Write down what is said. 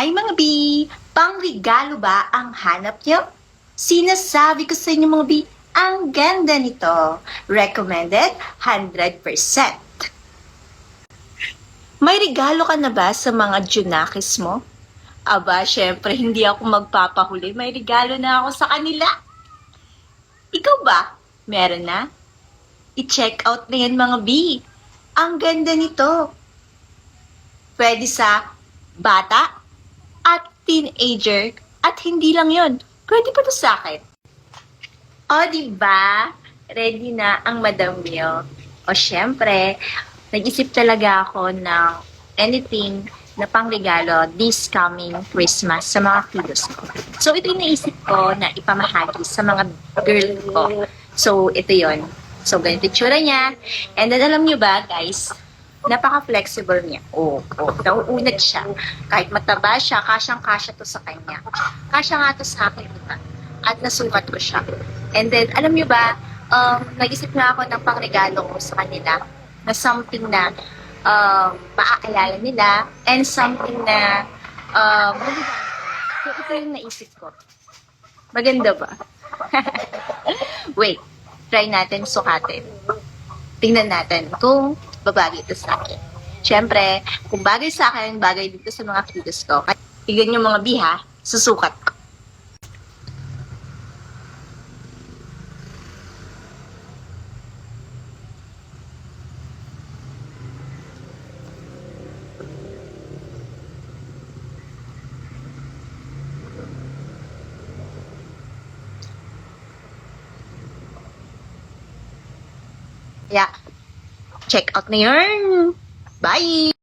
Hi mga B! Pangregalo ba ang hanap niyo? Sinasabi ko sa inyo mga B, ang ganda nito. Recommended 100%. May regalo ka na ba sa mga Junakis mo? Aba, syempre, hindi ako magpapahuli. May regalo na ako sa kanila. Ikaw ba? Meron na? I-check out na yan mga B. Ang ganda nito. Pwede sa bata at teenager at hindi lang yon. Pwede pa to sa akin. O, di ba? Ready na ang Madam Mio. O, syempre, nag-isip talaga ako ng anything na pangregalo this coming Christmas sa mga kiddos ko. So, ito yung naisip ko na ipamahagi sa mga girl ko. So, ito yon. So, ganito tsura niya. And then, alam nyo ba, guys, napaka-flexible niya. Oo, oh, oh, nauunat siya. Kahit mataba siya, kasyang-kasya to sa kanya. Kasya nga to sa akin, diba? At nasukat ko siya. And then, alam nyo ba, um, nag-isip nga ako ng pangregalo ko sa kanila na something na um, maaalala nila and something na um. So, ito yung naisip ko. Maganda ba? Wait, try natin sukatin. Tingnan natin kung babagay ito sa akin. Siyempre, kung bagay sa akin, bagay dito sa mga kilos ko. Tignan yung mga biha, susukat ko. Kaya, check out na yun. Bye!